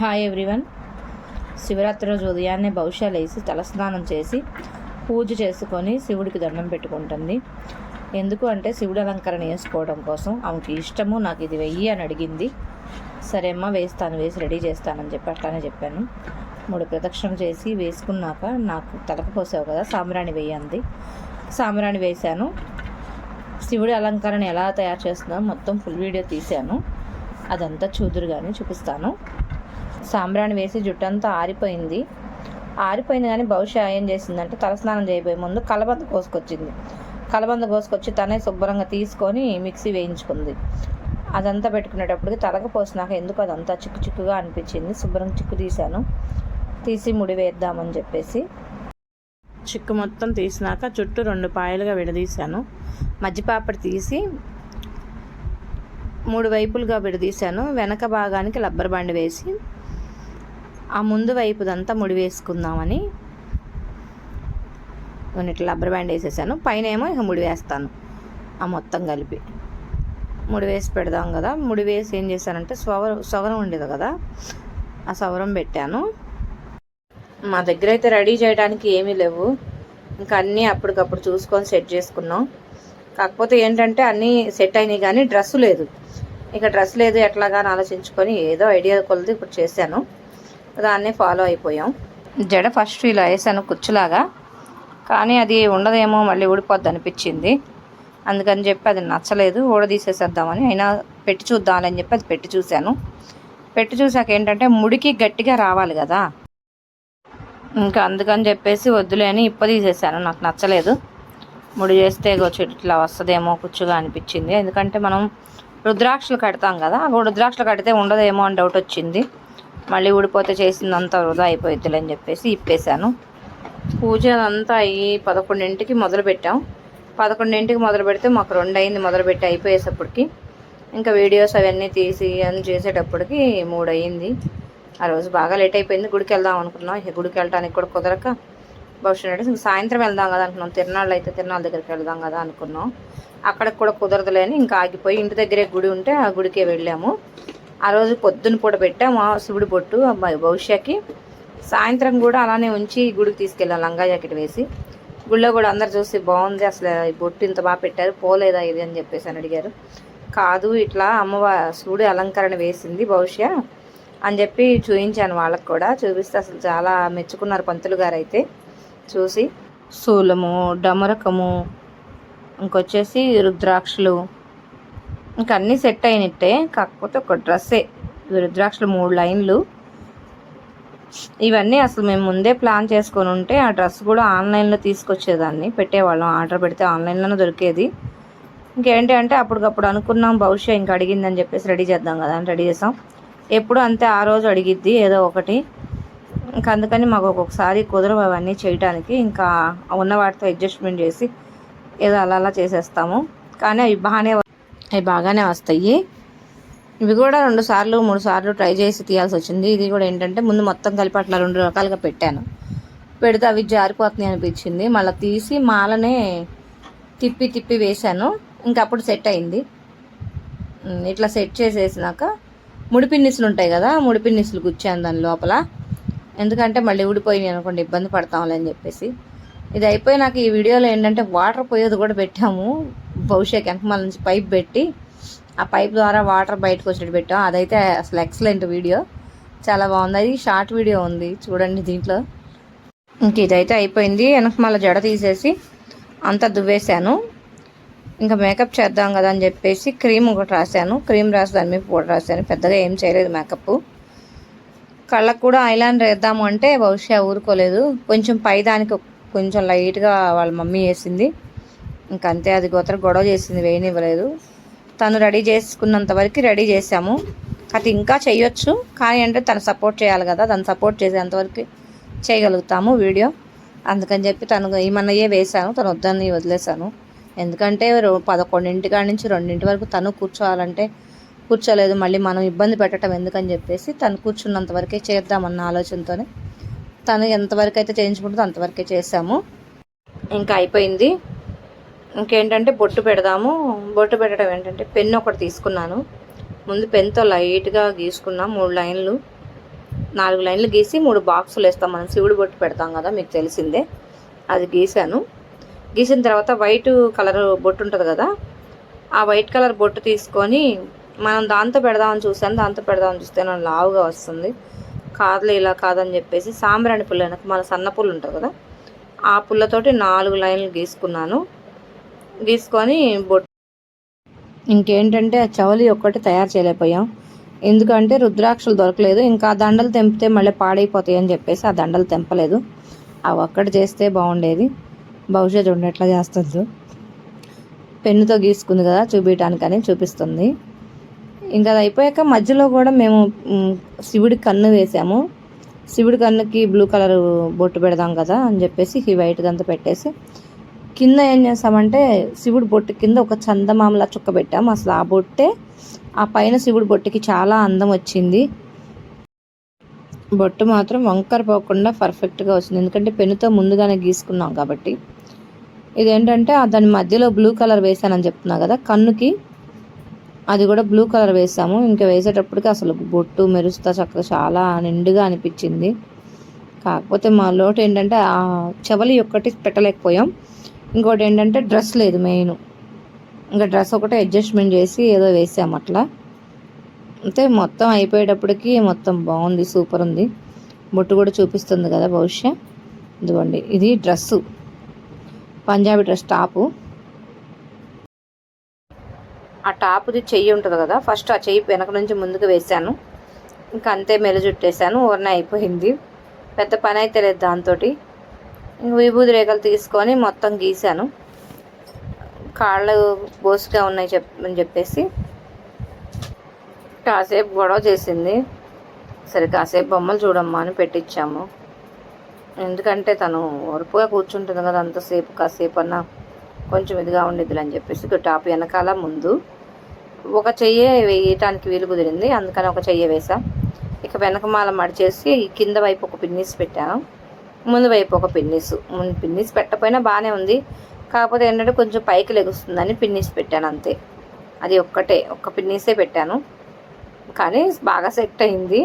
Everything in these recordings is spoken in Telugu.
Hi everyone. శివరాత్రి రోజు ఉదయాన్నే భవిష్య వేసి తలస్నానం చేసి పూజ చేసుకొని శివుడికి దండం పెట్టుకుంటుంది. ఎందుకు అంటే శివుడు అలంకరణ వేసుకోవడం కోసం ఆమెకి ఇష్టము నాకు ఇది వెయ్యి అని అడిగింది. సరే అమ్మ వేస్తాను వేసి రెడీ చేస్తానని చెప్పి అట్లానే చెప్పాను. మూడు ప్రదక్షిణ చేసి వేసుకున్నాక నాకు తలకు పోసావు కదా సాంబ్రాణి వేయంది సాంబ్రాణి వేశాను. శివుడి అలంకరణ ఎలా తయారు చేస్తుందో మొత్తం ఫుల్ వీడియో తీశాను. అదంతా చూదురు కానీ చూపిస్తాను. సాంబ్రాణి వేసి జుట్టంతా ఆరిపోయింది. ఆరిపోయింది కానీ బహుశా ఏం చేసిందంటే తలస్నానం చేయబోయే ముందు కలబంద కోసుకొచ్చింది. కలబంద కోసుకొచ్చి తనే శుభ్రంగా తీసుకొని మిక్సీ వేయించుకుంది. అదంతా పెట్టుకునేటప్పటికి తలకు పోసినాక ఎందుకు అదంతా చిక్కు చిక్కుగా అనిపించింది. శుభ్రంగా చిక్కు తీశాను. తీసి ముడి వేద్దామని చెప్పేసి చిక్కు మొత్తం తీసినాక చుట్టూ రెండు పాయలుగా విడదీశాను. మజ్జిపాపడి తీసి మూడు వైపులుగా విడదీశాను. వెనక భాగానికి రబ్బర్ బండి వేసి ఆ ముందు వైపుదంతా ముడి వేసుకుందామని నేను ఇట్లా రబ్బర్ బ్యాండ్ వేసేసాను. పైన ఏమో ఇక ముడి వేస్తాను ఆ మొత్తం కలిపి ముడి వేసి పెడదాం కదా. ముడి వేసి ఏం చేశానంటే సవర సవరం ఉండేది కదా. ఆ సవరం పెట్టాను. మా దగ్గర అయితే రెడీ చేయడానికి ఏమీ లేవు. ఇంకా అన్నీ అప్పటికప్పుడు చూసుకొని సెట్ చేసుకున్నాం. కాకపోతే ఏంటంటే అన్నీ సెట్ అయినాయి కానీ డ్రెస్ లేదు. ఇక డ్రెస్ లేదు ఎట్లాగా అని ఆలోచించుకొని ఏదో ఐడియా కొలది ఇప్పుడు చేశాను. దాన్నే ఫాలో అయిపోయాం. జడ ఫస్ట్ ఇలా వేసాను కుచ్చులాగా. కానీ అది ఉండదేమో మళ్ళీ ఊడిపోద్ది అనిపించింది. అందుకని చెప్పి అది నచ్చలేదు. ఊడదీసేసేద్దామని అయినా పెట్టి చూద్దామని చెప్పి అది పెట్టి చూశాను. పెట్టి చూసాక ఏంటంటే ముడికి గట్టిగా రావాలి కదా. ఇంకా అందుకని చెప్పేసి వద్దులే అని ఇప్ప తీసేసాను. నాకు నచ్చలేదు. ముడి చేస్తే వచ్చి ఇట్లా వస్తుందేమో కుచ్చుగా అనిపించింది. ఎందుకంటే మనం రుద్రాక్షలు కడతాం కదా. రుద్రాక్షలు కడితే ఉండదేమో అని డౌట్ వచ్చింది. మళ్ళీ ఊడిపోతే చేసిందంతా వృధా అయిపోయిద్దిలే అని చెప్పేసి ఇప్పేశాను. పూజ అంతా అయ్యి పదకొండింటికి మొదలు పెట్టాం. పదకొండింటికి మొదలు పెడితే మాకు రెండు అయింది మొదలు పెట్టి అయిపోయేసప్పటికి. ఇంకా వీడియోస్ అవన్నీ తీసి అని చేసేటప్పటికి మూడు అయ్యింది ఆ రోజు బాగా లేట్ అయిపోయింది. గుడికి వెళ్దాం అనుకున్నాం. ఇక గుడికి వెళ్ళడానికి కూడా కుదరక భవిష్యత్తు ఇంక సాయంత్రం వెళ్దాం కదా అనుకున్నాం. తిరునాళ్ళు అయితే తిరునాళ్ళ దగ్గరికి వెళ్దాం కదా అనుకున్నాం. అక్కడికి కూడా కుదరదులేని ఇంకా ఆగిపోయి ఇంటి దగ్గరే గుడి ఉంటే ఆ గుడికే వెళ్ళాము. ఆ రోజు పొద్దున పూట పెట్టాము ఆ శివుడి బొట్టు అబ్బాయి సాయంత్రం కూడా అలానే ఉంచి గుడికి తీసుకెళ్ళాం లంగా జాకెట్ వేసి. గుళ్ళో కూడా అందరు చూసి బాగుంది అసలు ఈ బొట్టు ఇంత బాగా పెట్టారు పోలేదా ఇది అని చెప్పేసి అని అడిగారు. కాదు ఇట్లా అమ్మవారి శివుడి అలంకరణ వేసింది భవిష్య అని చెప్పి చూపించాను వాళ్ళకి కూడా. చూపిస్తే అసలు చాలా మెచ్చుకున్నారు పంతులు గారు అయితే. చూసి శూలము డమరకము ఇంకొచ్చేసి రుద్రాక్షలు ఇంక అన్నీ సెట్ అయినట్టే. కాకపోతే ఒక డ్రెస్సే. రుద్రాక్షలు మూడు లైన్లు. ఇవన్నీ అసలు మేము ముందే ప్లాన్ చేసుకొని ఉంటే ఆ డ్రెస్ కూడా ఆన్లైన్లో తీసుకొచ్చేదాన్ని. పెట్టేవాళ్ళం. ఆర్డర్ పెడితే ఆన్లైన్లోనే దొరికేది. ఇంకేంటి అంటే అప్పటికప్పుడు అనుకున్నాం భవిష్య ఇంకా అడిగిందని చెప్పేసి రెడీ చేద్దాం కదా అని రెడీ చేసాం. ఎప్పుడు అంతే ఆ రోజు అడిగిద్ది ఏదో ఒకటి. ఇంకా అందుకని మాకు ఒక్కొక్కసారి కుదరవు అవన్నీ చేయడానికి ఇంకా ఉన్న వాటితో అడ్జస్ట్మెంట్ చేసి ఏదో అలా అలా చేసేస్తాము. కానీ అవి బాగానే అవి బాగానే వస్తాయి. ఇవి కూడా రెండు సార్లు మూడు సార్లు ట్రై చేసి తీయాల్సి వచ్చింది. ఇది కూడా ఏంటంటే ముందు మొత్తం కలిపి అట్లా రెండు రకాలుగా పెట్టాను. పెడితే అవి జారిపోతున్నాయి అనిపించింది. మళ్ళీ తీసి మాలనే తిప్పి తిప్పి వేశాను. ఇంకా అప్పుడు సెట్ అయింది. ఇట్లా సెట్ చేసేసినాక ముడిపిన్నిసులు ఉంటాయి కదా ముడిపిన్నిసులు గుచ్చాను దాని లోపల. ఎందుకంటే మళ్ళీ ఊడిపోయినాయి అనుకోండి ఇబ్బంది పడతాంలే అని చెప్పేసి. ఇది అయిపోయి నాకు ఈ వీడియోలో ఏంటంటే వాటర్ పోయేది కూడా పెట్టాము. భవిష్యత్ వెనకమాల నుంచి పైప్ పెట్టి ఆ పైప్ ద్వారా వాటర్ బయటకు వచ్చినట్టు పెట్టాం. అదైతే అసలు ఎక్సలెంట్ వీడియో చాలా బాగుంది. అది షార్ట్ వీడియో ఉంది. చూడండి దీంట్లో. ఇంక ఇదైతే అయిపోయింది. వెనకమాల జడ తీసేసి అంతా దువ్వేశాను ఇంకా మేకప్ చేద్దాం కదా అని చెప్పేసి క్రీమ్ ఒకటి రాశాను. క్రీమ్ రాసి దాని మీద పౌడర్ రాశాను. పెద్దగా ఏం చేయలేదు మేకప్ కళ్ళకు కూడా ఐలాండర్ వేద్దాము అంటే బహుశా ఊరుకోలేదు. కొంచెం పైదానికి కొంచెం లైట్గా వాళ్ళ మమ్మీ వేసింది. ఇంకంతే అది గోతర గొడవ చేసింది వేయనివ్వలేదు. తను రెడీ చేసుకున్నంత వరకు రెడీ చేసాము అది ఇంకా చేయొచ్చు కానీ అంటే తను సపోర్ట్ చేయాలి కదా తను సపోర్ట్ చేసేంతవరకు చేయగలుగుతాము వీడియో. అందుకని చెప్పి తను ఏమన్నయే వేశాను తను వద్దని వదిలేశాను. ఎందుకంటే పదకొండింటి కాడి నుంచి రెండింటి వరకు తను కూర్చోవాలంటే కూర్చోలేదు మళ్ళీ మనం ఇబ్బంది పెట్టడం ఎందుకని చెప్పేసి తను కూర్చున్నంత వరకే చేద్దామన్న ఆలోచనతోనే తను ఎంతవరకు అయితే చేయించుకుంటుందో అంతవరకే చేసాము ఇంకా అయిపోయింది. ఇంకేంటంటే బొట్టు పెడదాము. బొట్టు పెట్టడం ఏంటంటే పెన్ను ఒకటి తీసుకున్నాను. ముందు పెన్తో లైట్గా గీసుకున్నాం మూడు లైన్లు. నాలుగు లైన్లు గీసి మూడు బాక్సులు వేస్తాం. మనం శివుడు బొట్టు పెడతాం కదా మీకు తెలిసిందే. అది గీసాను. గీసిన తర్వాత వైట్ కలర్ బొట్టు ఉంటుంది కదా ఆ వైట్ కలర్ బొట్టు తీసుకొని మనం దాంతో పెడదామని చూసాను. దాంతో పెడదామని చూస్తే నాకు లావుగా వస్తుంది. కాదులే ఇలా కాదని చెప్పేసి సాంబ్రాణి పుల్ల వెనక మన సన్న పుల్ల ఉంటుంది కదా ఆ పుల్లతోటి నాలుగు లైన్లు గీసుకున్నాను. గీసుకొని బొట్టు. ఇంకేంటంటే ఆ చవలి ఒక్కటి తయారు చేయలేకపోయాం. ఎందుకంటే రుద్రాక్షలు దొరకలేదు. ఇంకా ఆ దండలు తెంపితే మళ్ళీ పాడైపోతాయి అని చెప్పేసి ఆ దండలు తెంపలేదు. అవి ఒక్కటి చేస్తే బాగుండేది. బహుశా చూడండి ఎట్లా చేస్తుందో. పెన్నుతో గీసుకుంది కదా చూపించడానికని చూపిస్తుంది. ఇంకా అది అయిపోయాక మధ్యలో కూడా మేము శివుడి కన్ను వేసాము. శివుడి కన్నుకి బ్లూ కలర్ బొట్టు పెడదాం కదా అని చెప్పేసి ఈ వైట్ దంతా పెట్టేసి కింద ఏం చేస్తామంటే శివుడు బొట్టు కింద ఒక చందమామలా చుక్క పెట్టాం అసలు ఆ బొట్టే ఆ పైన శివుడు బొట్టుకి చాలా అందం వచ్చింది. బొట్టు మాత్రం వంకర పోకుండా పర్ఫెక్ట్గా వచ్చింది. ఎందుకంటే పెన్నుతో ముందుగానే గీసుకున్నాం కాబట్టి. ఇదేంటంటే దాని మధ్యలో బ్లూ కలర్ వేసానని చెప్తున్నా కదా కన్నుకి. అది కూడా బ్లూ కలర్ వేసాము. ఇంకా వేసేటప్పటికి అసలు బొట్టు మెరుస్తా చక్కగా చాలా నిండుగా అనిపించింది. కాకపోతే మా లోటు ఏంటంటే ఆ చెవలి ఒక్కటి పెట్టలేకపోయాం. ఇంకోటి ఏంటంటే డ్రెస్ లేదు మెయిన్. ఇంకా డ్రెస్ ఒకటే అడ్జస్ట్మెంట్ చేసి ఏదో వేసాము అట్లా. అంటే మొత్తం అయిపోయేటప్పటికి మొత్తం బాగుంది సూపర్ ఉంది. బొట్టు కూడా చూపిస్తుంది కదా భవిష్య. ఇదిగోండి ఇది డ్రెస్సు. Punjabi dress top. ఆ టాప్ది చెయ్యి ఉంటుంది కదా ఫస్ట్ ఆ చెయ్యి వెనక నుంచి ముందుకు వేసాను ఇంకా అంతే మెలు చుట్టేసాను ఓరన అయిపోయింది. పెద్ద పని అయితే లేదు దాంతో విభూది రేఖలు తీసుకొని మొత్తం గీసాను కాళ్ళు బోసుగా ఉన్నాయి చెప్ అని చెప్పేసి. కాసేపు గొడవ చేసింది. సరే కాసేపు బొమ్మలు చూడమ్మా అని పెట్టించాము ఎందుకంటే తను ఒరుపుగా కూర్చుంటుంది కదా అంతసేపు కాసేపు అన్నా కొంచెం ఇదిగా ఉండేది అని చెప్పేసి టాప్ వెనకాల ముందు. ఒక చెయ్యి వేయటానికి వీలు కుదిరింది అందుకని ఒక చెయ్యి వేసా ఇక వెనకమాల మడిచేసి కింద వైపు ఒక పిన్నిస్ పెట్టాను. ముందు వైపు ఒక పిన్నిస్. ముందు పిన్నిస్ పెట్టకపోయినా బాగానే ఉంది. కాకపోతే ఏంటంటే కొంచెం పైకి లెగుస్తుందని పిన్నిస్ పెట్టాను అంతే. అది ఒక్కటే ఒక్క పిన్నిసే పెట్టాను. కానీ బాగా సెట్ అయింది.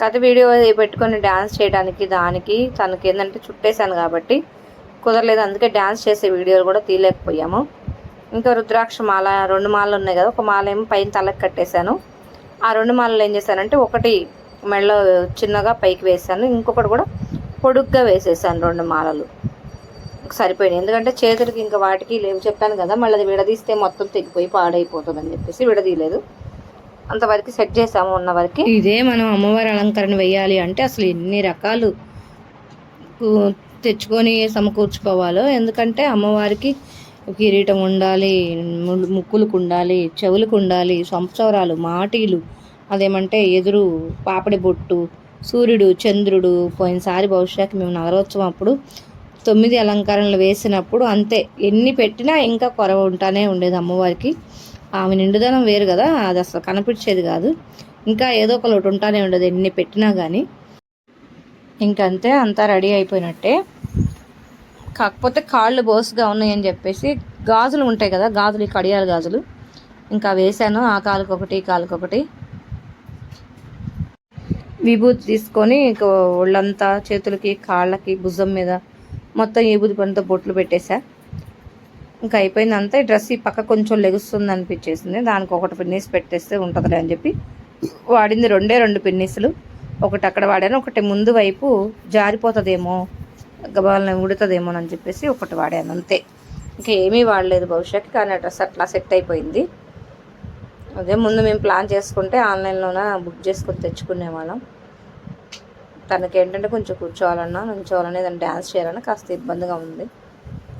కథ వీడియో పెట్టుకొని డ్యాన్స్ చేయడానికి దానికి తనకి ఏంటంటే చుట్టేశాను కాబట్టి కుదరలేదు. అందుకే డ్యాన్స్ చేసే వీడియోలు కూడా తీయలేకపోయాము. ఇంకా రుద్రాక్ష మాల రెండు మాలలు ఉన్నాయి కదా ఒక మాల ఏమో పైన తలకు కట్టేశాను. ఆ రెండు మాలలు ఏం చేశానంటే ఒకటి మెడలో చిన్నగా పైకి వేసాను ఇంకొకటి కూడా పొడుగ్గా వేసేసాను రెండు మాలలు. సరిపోయినాయి. ఎందుకంటే చేతులకి ఇంకా వాటికి లేవు చెప్పాను కదా మళ్ళీ అది విడదీస్తే మొత్తం తెగిపోయి పాడైపోతుంది అని చెప్పేసి విడదీయలేదు. అంతవరకు సెట్ చేసాము ఉన్న వరకు. ఇదే మనం అమ్మవారి అలంకరణ వేయాలి అంటే అసలు ఎన్ని రకాలు తెచ్చుకొని సమకూర్చుకోవాలో. ఎందుకంటే అమ్మవారికి కిరీటం ఉండాలి ము- ముక్కులకు ఉండాలి చెవులకు ఉండాలి సంసవరాలు మాటీలు అదేమంటే ఎదురు పాపడి బొట్టు సూర్యుడు చంద్రుడు పోయినసారి భవిష్యత్తు మేము నగరోత్సవం అప్పుడు తొమ్మిది అలంకరణలు వేసినప్పుడు అంతే. ఎన్ని పెట్టినా ఇంకా కొరవ ఉంటానే ఉండేది అమ్మవారికి. ఆమె నిండుదనం వేరు కదా అది అసలు కనిపించేది కాదు. ఇంకా ఏదో ఒక లోటు ఉంటానే ఉండేది ఎన్ని పెట్టినా కానీ ఇంకంతే అంతా రెడీ అయిపోయినట్టే. కాకపోతే కాళ్ళు బోసుగా ఉన్నాయని చెప్పేసి గాజులు ఉంటాయి కదా గాజులు ఈ కడియాల గాజులు. ఇంకా వేసాను ఆ కాలుకొకటి కాలుకొకటి. ఈ విభూతి తీసుకొని ఇక ఒళ్ళంతా చేతులకి కాళ్ళకి భుజం మీద మొత్తం విభూతి పనితో బొట్లు పెట్టేశా. ఇంకా అయిపోయిందంతా ఈ డ్రెస్ ఈ పక్క కొంచెం లెగుస్తుంది అనిపించేసింది. దానికి ఒకటి పిన్నీస్ పెట్టేస్తే ఉంటుందిలే అని చెప్పి వాడింది రెండే రెండు పిన్నీసులు. ఒకటి అక్కడ వాడాను ఒకటి ముందు వైపు జారిపోతుందేమో గబాలని ఉడుతుందేమో అని చెప్పేసి ఒకటి వాడాను అంతే. ఇంకా ఏమీ వాడలేదు భవిష్యత్తు కానీ ఆ డ్రెస్ అట్లా సెట్ అయిపోయింది. అదే ముందు మేము ప్లాన్ చేసుకుంటే ఆన్లైన్లోన బుక్ చేసుకొని తెచ్చుకునే తనకేంటంటే తనకి ఏంటంటే కొంచెం కూర్చోవాలన్నా నుంచోవాలన్నా ఏదైనా డ్యాన్స్ చేయాలన్నా కాస్త ఇబ్బందిగా ఉంది.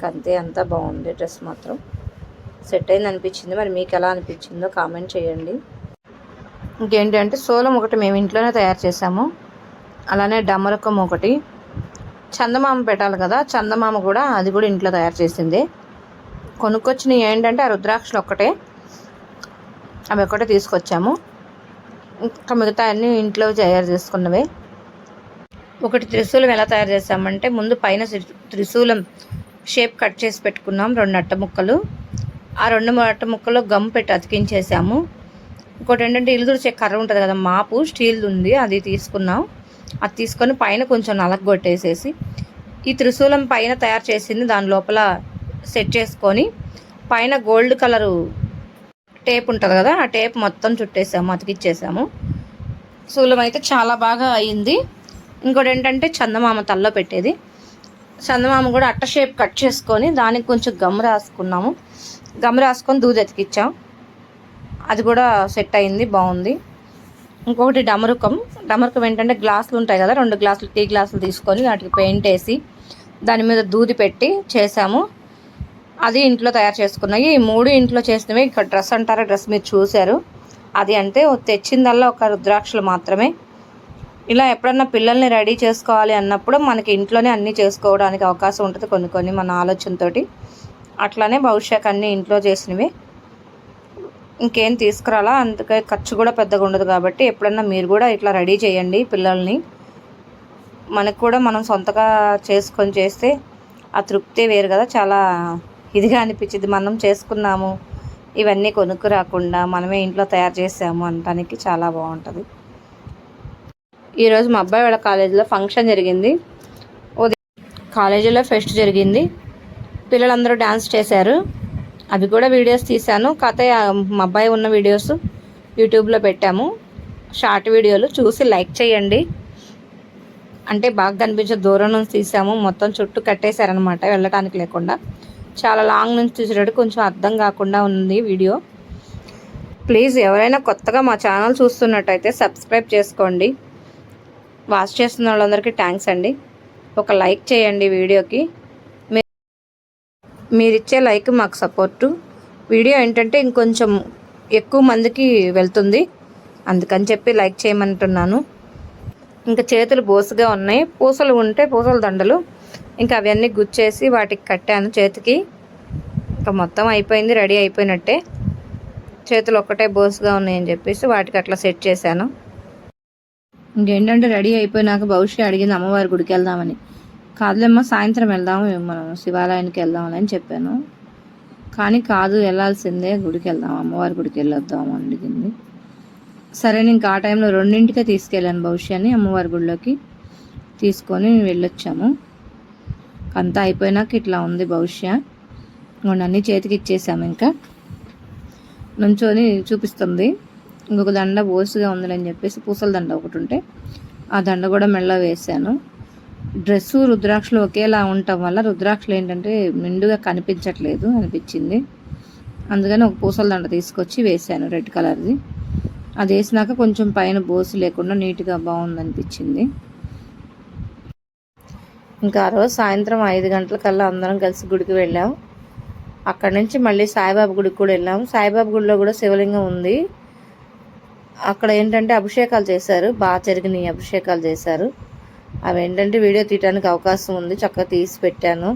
కంతే అంతే అంతా బాగుంది డ్రెస్ మాత్రం. సెట్ అయింది అనిపించింది. మరి మీకు ఎలా అనిపించిందో కామెంట్ చేయండి. ఇంకేంటి అంటే సోలం ఒకటి మేము ఇంట్లోనే తయారు చేసాము అలానే డమరకం ఒకటి. చందమామ పెట్టాలి కదా చందమామ కూడా అది కూడా ఇంట్లో తయారు చేసింది. కొనుక్కొచ్చినవి ఏంటంటే ఆ రుద్రాక్షలు ఒక్కటే. అవి ఒక్కటే తీసుకొచ్చాము. ఇంకా మిగతా అన్నీ ఇంట్లో తయారు చేసుకున్నవే. ఒకటి త్రిశూలం ఎలా తయారు చేసామంటే ముందు పైన త్రిశూలం షేప్ కట్ చేసి పెట్టుకున్నాం రెండు అట్ట ముక్కలు. ఆ రెండు అట్ట ముక్కలు గమ్ పెట్టి అతికించేసాము. ఇంకోటి ఏంటంటే ఇల్లు కర్ర ఉంటుంది కదా మాపు స్టీల్ ఉంది అది తీసుకున్నాం. అది తీసుకొని పైన కొంచెం నలగొట్టేసేసి ఈ త్రిశూలం పైన తయారు చేసింది దాని లోపల సెట్ చేసుకొని పైన గోల్డ్ కలరు టేప్ ఉంటుంది కదా ఆ టేప్ మొత్తం చుట్టేసాము అతికిచ్చేసాము. శూలం అయితే చాలా బాగా అయింది. ఇంకోటి ఏంటంటే చందమామ తల్లో పెట్టేది. చందమామ కూడా అట్ట షేప్ కట్ చేసుకొని దానికి కొంచెం గమ్ రాసుకున్నాము. గమ్ రాసుకొని దూది ఎతికిచ్చాం అది కూడా సెట్ అయింది బాగుంది. ఇంకొకటి డమరుకం. డమరుకం ఏంటంటే గ్లాసులు ఉంటాయి కదా రెండు గ్లాసులు టీ గ్లాసులు తీసుకొని వాటికి పెయింట్ వేసి దాని మీద దూది పెట్టి చేసాము. అది ఇంట్లో తయారు చేసుకున్నాయి. ఈ మూడు ఇంట్లో చేసినవి. ఇక్కడ డ్రెస్ అంటారా డ్రెస్ మీరు చూశారు. అది అంటే తెచ్చిందల్లా ఒక రుద్రాక్షలు మాత్రమే. ఇలా ఎప్పుడన్నా పిల్లల్ని రెడీ చేసుకోవాలి అన్నప్పుడు మనకి ఇంట్లోనే అన్నీ చేసుకోవడానికి అవకాశం ఉంటుంది కొన్ని కొన్ని మన ఆలోచనతోటి. అట్లానే భవిష్యత్ అన్నీ ఇంట్లో చేసినవి. ఇంకేం తీసుకురాలా? అందుకే ఖర్చు కూడా పెద్దగా ఉండదు కాబట్టి ఎప్పుడన్నా మీరు కూడా ఇట్లా రెడీ చేయండి పిల్లల్ని. మనకు కూడా మనం సొంతగా చేసుకొని చేస్తే ఆ తృప్తి వేరు కదా. చాలా ఇదిగా అనిపించింది. మనం చేసుకున్నాము. ఇవన్నీ కొనుక్కు రాకుండా మనమే ఇంట్లో తయారు చేసాము అనటానికి చాలా బాగుంటుంది. ఈరోజు మా అబ్బాయి వాళ్ళ కాలేజీలో ఫంక్షన్ జరిగింది. ఉదయం కాలేజీలో ఫెస్ట్ జరిగింది. పిల్లలందరూ డ్యాన్స్ చేశారు. అవి కూడా వీడియోస్ తీశాను. కథ మా అబ్బాయి ఉన్న వీడియోస్ యూట్యూబ్లో పెట్టాము. షార్ట్ వీడియోలు చూసి లైక్ చేయండి. అంటే బాగా కనిపించే దూరం నుంచి తీసాము మొత్తం చుట్టూ కట్టేశారనమాట వెళ్ళటానికి లేకుండా. చాలా లాంగ్ నుంచి చూసేటట్టు కొంచెం అర్థం కాకుండా ఉంది వీడియో. ప్లీజ్ ఎవరైనా కొత్తగా మా ఛానల్ చూస్తున్నట్టయితే సబ్స్క్రైబ్ చేసుకోండి. వాచ్ చేస్తున్న వాళ్ళందరికీ థ్యాంక్స్ అండి. ఒక లైక్ చేయండి వీడియోకి. మీరిచ్చే లైక్ మాకు సపోర్టు. వీడియో ఏంటంటే ఇంకొంచెం ఎక్కువ మందికి వెళ్తుంది. అందుకని చెప్పి లైక్ చేయమంటున్నాను. ఇంకా చేతులు బోసుగా ఉన్నాయి. పూసలు ఉంటే పూసల దండలు. ఇంకా అవన్నీ గుచ్చేసి వాటికి కట్టాను చేతికి. ఇంకా మొత్తం అయిపోయింది రెడీ అయిపోయినట్టే. చేతులు ఒక్కటే బోసుగా ఉన్నాయని చెప్పేసి వాటికి అట్లా సెట్ చేశాను. ఇంకేంటంటే రెడీ అయిపోయినాక భవిష్య అడిగింది అమ్మవారి గుడికి వెళ్దామని. కాదులేమ్మా సాయంత్రం వెళ్దాము మనం శివాలయానికి వెళ్దామని అని చెప్పాను. కానీ కాదు వెళ్ళాల్సిందే గుడికి వెళ్దాం అమ్మవారి గుడికి వెళ్ళొద్దాము అని అడిగింది. సరే ఇంకా ఆ టైంలో రెండింటికే తీసుకెళ్ళాను భవిష్యాన్ని అమ్మవారి గుడిలోకి. తీసుకొని వెళ్ళొచ్చాము. అంతా అయిపోయినాక ఇట్లా ఉంది భవిష్య. అన్నీ చేతికి ఇచ్చేసాము ఇంకా. నుంచొని చూపిస్తుంది. ఇంకొక దండ బోసుగా ఉందని చెప్పేసి పూసల దండ ఒకటి ఉంటే ఆ దండ కూడా మెళ్ళ వేసాను డ్రెస్సు రుద్రాక్షలు ఒకేలా ఉండటం వల్ల రుద్రాక్షలు ఏంటంటే నిండుగా కనిపించట్లేదు అనిపించింది. అందుకని ఒక పూసల దండ తీసుకొచ్చి వేసాను రెడ్ కలర్ది. అది వేసినాక కొంచెం పైన బోసు లేకుండా నీట్గా బాగుంది అనిపించింది ఇంకా ఆ రోజు సాయంత్రం ఐదు గంటలకల్లా అందరం కలిసి గుడికి వెళ్ళాం. అక్కడ నుంచి మళ్ళీ సాయిబాబా గుడికి కూడా వెళ్ళాము సాయిబాబా గుడిలో కూడా శివలింగం ఉంది. అక్కడ ఏంటంటే అభిషేకాలు చేశారు. బాగా జరిగినాయి అభిషేకాలు చేశారు. అవి ఏంటంటే వీడియో తీయడానికి అవకాశం ఉంది. చక్కగా తీసి పెట్టాను.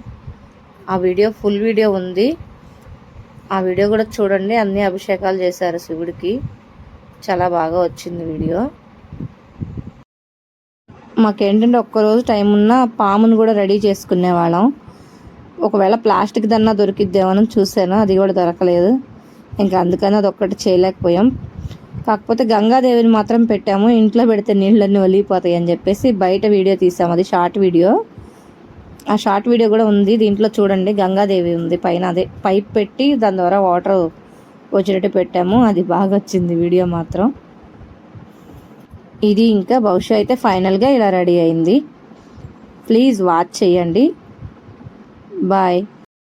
ఆ వీడియో ఫుల్ వీడియో ఉంది. ఆ వీడియో కూడా చూడండి. అన్ని అభిషేకాలు చేశారు శివుడికి. చాలా బాగా వచ్చింది వీడియో. మాకేంటంటే ఒక్కరోజు టైం ఉన్న పామును కూడా రెడీ చేసుకునే వాళ్ళం ఒకవేళ ప్లాస్టిక్ దన్నా దొరికిద్దేమని చూశాను. అది కూడా దొరకలేదు. ఇంకా అందుకని అది ఒక్కటి చేయలేకపోయాం. కాకపోతే గంగాదేవిని మాత్రం పెట్టాము. ఇంట్లో పెడితే నీళ్ళన్నీ ఒలిగిపోతాయి అని చెప్పేసి బయట వీడియో తీసాము. అది షార్ట్ వీడియో. ఆ షార్ట్ వీడియో కూడా ఉంది. దీంట్లో చూడండి గంగాదేవి ఉంది. పైన అదే పైప్ పెట్టి దాని ద్వారా వాటర్ వచ్చేటట్టు పెట్టాము. అది బాగా వచ్చింది వీడియో మాత్రం. ఇది ఇంకా బహుశా అయితే ఫైనల్గా ఇలా రెడీ అయింది. ప్లీజ్ వాచ్ చేయండి. బాయ్.